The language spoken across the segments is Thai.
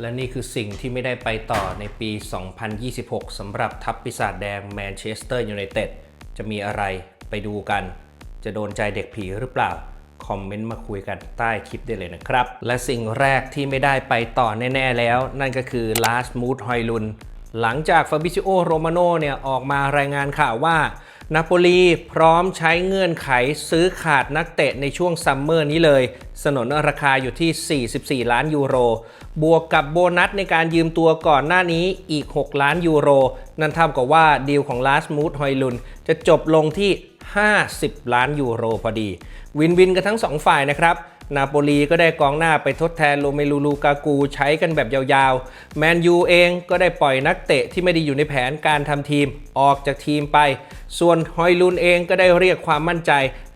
และนี่คือสิ่งที่ไม่ได้ไปต่อในปี 2026 สำหรับทัพปีศาจแดงแมนเชสเตอร์ยูไนเต็ดจะมีอะไรไปดูกัน จะโดนใจเด็กผีหรือเปล่า คอมเมนต์มาคุยกันใต้คลิปได้เลยนะครับ และสิ่งแรกที่ไม่ได้ไปต่อแน่ ๆ แล้ว นั่นก็คือลาสมูดฮอยลุน หลังจากฟาบิซิโอโรมาโนเนี่ยออกมารายงานข่าวว่า นาโปลีพร้อมใช้เงื่อนไขซื้อขาดนักเตะในช่วงซัมเมอร์นี้เลย สนนราคาอยู่ที่ 44 ล้านยูโร บวกกับโบนัสในการยืมตัวก่อนหน้านี้อีก 6 ล้านยูโร นั่นเท่ากับว่าดีลของลาสมูธฮอยลุน จะจบลงที่ 50 ล้านยูโรพอดี วินวินกันทั้ง 2 ฝ่ายนะครับ นาโปลีก็ได้กองหน้าไปทดแทนโรเมลูลูกากูใช้กันแบบยาวๆ แมนยูเองก็ได้ปล่อยนักเตะที่ไม่ได้อยู่ในแผนการทำทีมออกจากทีมไป ส่วนฮอยลุนเองก็ได้เรียกความมั่นใจ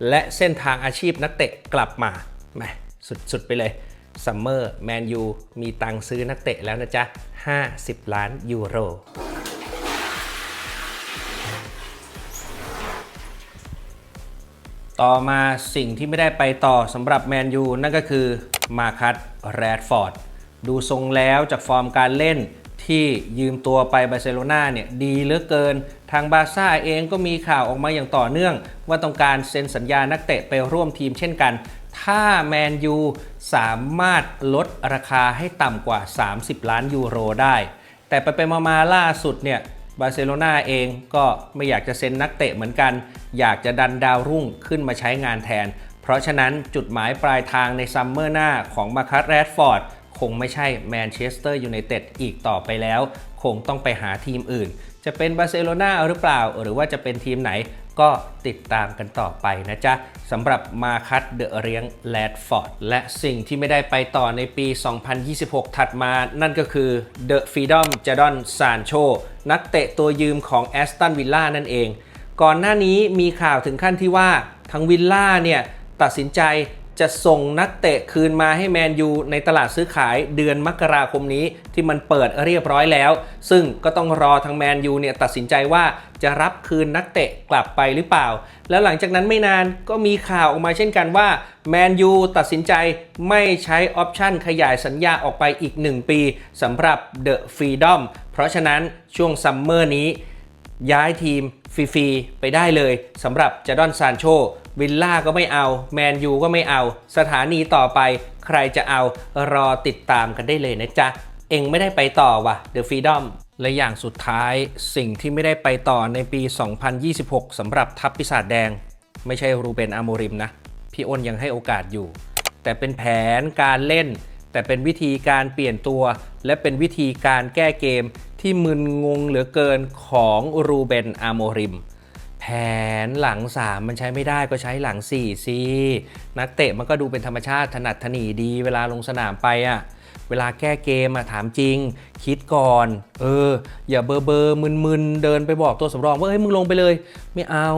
และเส้นทางอาชีพนักเตะกลับมาแหมสุดๆไปเลยซัมเมอร์แมนยูมีตังค์ซื้อนักเตะแล้วนะจ๊ะ 50 ล้านยูโร ต่อมาสิ่งที่ไม่ได้ไปต่อสำหรับแมนยูนั่นก็คือมาคัตแรดฟอร์ดดูทรงแล้วจากฟอร์มการเล่นที่ยืมตัวไปบาร์เซโลนาเนี่ยดีเหลือเกิน ทางบาซ่าเองก็มีข่าวออกมาอย่างต่อเนื่อง ว่าต้องการเซ็นสัญญานักเตะไปร่วมทีมเช่นกัน ถ้าแมนยูสามารถลดราคาให้ต่ำกว่า 30 ล้านยูโรได้ แต่ไปไปๆมาๆล่าสุดเนี่ย บาร์เซโลนาเองก็ไม่อยากจะเซ็นนักเตะเหมือนกัน อยากจะดันดาวรุ่งขึ้นมาใช้งานแทน เพราะฉะนั้นจุดหมายปลายทางในซัมเมอร์หน้าของมาคัสแรดฟอร์ดคงไม่ใช่แมนเชสเตอร์ยูไนเต็ดอีกต่อไปแล้ว คงต้องไปหาทีมอื่น จะเป็นบาร์เซโลนาหรือเปล่า หรือว่าจะเป็นทีมไหน ก็ติดตามกันต่อไปนะจ๊ะสำหรับมาคัตเดอะเรียงแลดฟอร์ดและสิ่งที่ไม่ได้ไปต่อในปี 2026 ถัดมานั่นก็คือเดอะฟรีดอมเจดอนซานโชนักเตะตัวยืมของแอสตันวิลล่านั่นเอง ก่อนหน้านี้มีข่าวถึงขั้นที่ว่าทั้งวิลล่าเนี่ยตัดสินใจ จะส่งนักเตะคืนมาให้แมนยูในตลาดซื้อขายเดือนมกราคมนี้ที่มันเปิดเรียบร้อยแล้ว ซึ่งก็ต้องรอทางแมนยูเนี่ยตัดสินใจว่าจะรับคืนนักเตะกลับไปหรือเปล่า แล้วหลังจากนั้นไม่นานก็มีข่าวออกมาเช่นกันว่าแมนยูตัดสินใจไม่ใช้ออปชั่นขยายสัญญาออกไปอีก 1 ปีสำหรับเดอะฟรีดอมเพราะฉะนั้นช่วงซัมเมอร์นี้ย้ายทีมฟรีๆไปได้เลยสำหรับจดอนซานโช วิลล่าก็ไม่เอา แมนยูก็ไม่เอา สถานีต่อไป ใครจะเอารอติดตามกันได้เลยนะจ๊ะ เองไม่ได้ไปต่อว่ะ The Freedom และอย่างสุดท้ายสิ่งที่ไม่ได้ไปต่อในปี 2026 สำหรับทัพปีศาจแดง ไม่ใช่รูเบนอาโมริมนะ พี่อ้นยังให้โอกาสอยู่ แต่เป็นแผนการเล่น แต่เป็นวิธีการเปลี่ยนตัว และเป็นวิธีการแก้เกมที่มึนงงเหลือเกินของรูเบนอาโมริม แผนหลัง 3 มันใช้ไม่ได้ก็ใช้หลัง4สินักเตะมันก็ดูเป็นธรรมชาติถนัดถนีดีเวลาลงสนามไปอะ่ะเวลาแก้เกมอะถามจริง คิดก่อน เออ อย่าเบอร์เบอร์มึนๆเดินไปบอกตัวสำรองว่าเฮ้ยมึงลงไปเลย ไม่เอา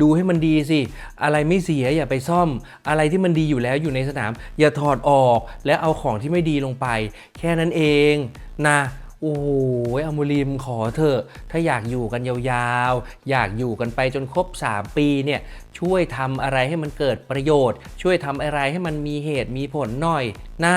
ดูให้มันดีสิ อะไรไม่เสียอย่าไปซ่อม อะไรที่มันดีอยู่แล้วอยู่ในสนาม อย่าถอดออกแล้วเอาของที่ไม่ดีลงไป แค่นั้นเองนะ โอ้ยอมูลิมขอเถอะ ถ้าอยากอยู่กันยาวๆ อยากอยู่กันไปจนครบ 3 ปีเนี่ยช่วยทำอะไรให้มันเกิดประโยชน์ ช่วยทำอะไรให้มันมีเหตุมีผลหน่อยนะ